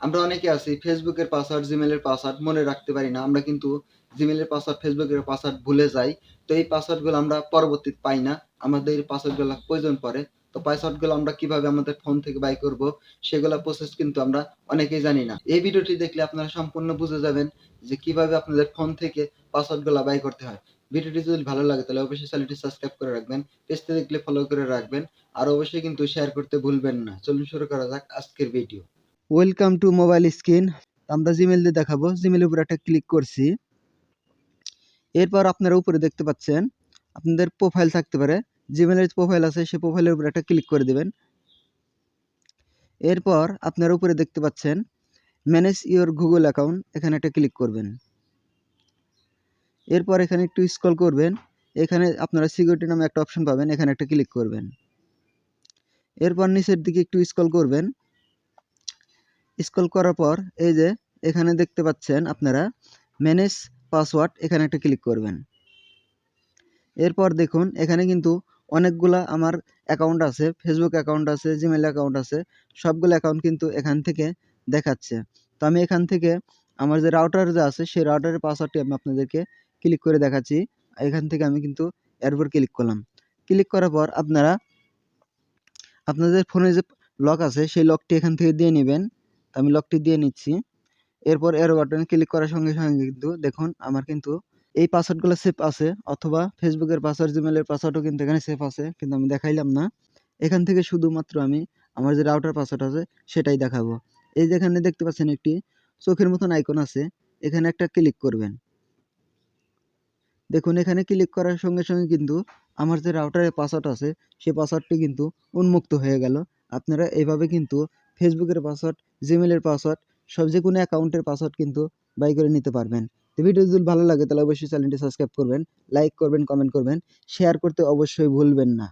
আমরা অনেকে আছি ফেসবুকের পাসওয়ার্ড জিমেলের পাসওয়ার্ড মনে রাখতে পারি না। আমরা কিন্তু জিমেলের পাসওয়ার্ড ফেসবুকের পাসওয়ার্ড ভুলে যাই। তো এই পাসওয়ার্ডগুলো আমরা পরবর্তীতে পাই না। আমাদের পাসওয়ার্ডগুলো প্রয়োজন পড়ে। তো পাসওয়ার্ডগুলো আমরা কীভাবে আমাদের ফোন থেকে বাই করব, সেগুলো প্রসেস কিন্তু আমরা অনেকেই জানি না। এই ভিডিওটি দেখলে আপনারা সম্পূর্ণ বুঝে যাবেন যে কীভাবে আপনাদের ফোন থেকে পাসওয়ার্ডগুলো বাই করতে হয়। ভিডিওটি যদি ভালো লাগে তাহলে অবশ্যই চ্যানেলটি সাবস্ক্রাইব করে রাখবেন, পেজটি দেখলে ফলো করে রাখবেন। আর অবশ্যই কিন্তু শেয়ার করতে ভুলবেন না। চলুন শুরু করা যাক আজকের video welcome to mobile screen আমরা জিমেল দিয়ে দেখাবো। জিমেলের উপর একটা ক্লিক করছি। এরপর আপনারা উপরে দেখতে পাচ্ছেন, আপনাদের প্রোফাইল থাকতে পারে। জিমেলের প্রোফাইল আছে, সেই প্রোফাইলের উপর একটা ক্লিক করে দেবেন। এরপর আপনারা উপরে দেখতে পাচ্ছেন ম্যানেজ ইওর গুগল অ্যাকাউন্ট এখানে একটা ক্লিক করবেন। এরপর এখানে একটু স্ক্রল করবেন। এখানে আপনারা সিকিউরিটি নামে একটা অপশন পাবেন, এখানে একটা ক্লিক করবেন। এরপর নিচের দিকে একটু স্ক্রল করবেন। স্ক্রল করার পর এই যে এখানে দেখতে পাচ্ছেন আপনারা ম্যানেজ পাসওয়ার্ড এখানে একটা ক্লিক করবেন। এরপর দেখুন এখানে কিন্তু অনেকগুলা আমার অ্যাকাউন্ট আছে ফেসবুক অ্যাকাউন্ট আছে জিমেল অ্যাকাউন্ট আছে, সবগুলো অ্যাকাউন্ট কিন্তু এখান থেকে দেখাচ্ছে। তো আমি এখান থেকে আমার যে রাউটার যে আছে, সেই রাউটারের পাসওয়ার্ডটি আমি আপনাদেরকে ক্লিক করে দেখাচ্ছি। এখান থেকে আমি কিন্তু এরপর ক্লিক করলাম। ক্লিক করার পর আপনারা, আপনাদের ফোনে যে লক আছে, সেই লকটি এখান থেকে দিয়ে নেবেন। আমি লকটি দিয়ে নিচ্ছি। এরপর এর বাটনে ক্লিক করার সঙ্গে সঙ্গে কিন্তু দেখুন আমার কিন্তু এই পাসওয়ার্ডগুলো সেভ আছে, অথবা ফেসবুকের পাসওয়ার্ড জিমেলের পাসওয়ার্ডও কিন্তু এখানে সেভ আছে, কিন্তু আমি দেখাইলাম না। এখান থেকে শুধুমাত্র আমি আমার যে রাউটার পাসওয়ার্ড আছে, সেটাই দেখাবো। এই যেখানে দেখতে পাচ্ছেন একটি চোখের মতন আইকন আছে, এখানে একটা ক্লিক করবেন। দেখুন এখানে ক্লিক করার সঙ্গে সঙ্গে কিন্তু আমার যে রাউটারের পাসওয়ার্ড আছে সেই পাসওয়ার্ডটি কিন্তু উন্মুক্ত হয়ে গেল। আপনারা এইভাবে কিন্তু ফেসবুকের পাসওয়ার্ড জিমেলের পাসওয়ার্ড সব যে কোনো অ্যাকাউন্টের পাসওয়ার্ড কিন্তু বাই করে নিতে পারবেন। তো ভিডিও যদি ভালো লাগে তাহলে অবশ্যই চ্যানেলটি সাবস্ক্রাইব করবেন লাইক করবেন কমেন্ট করবেন শেয়ার করতে অবশ্যই ভুলবেন না।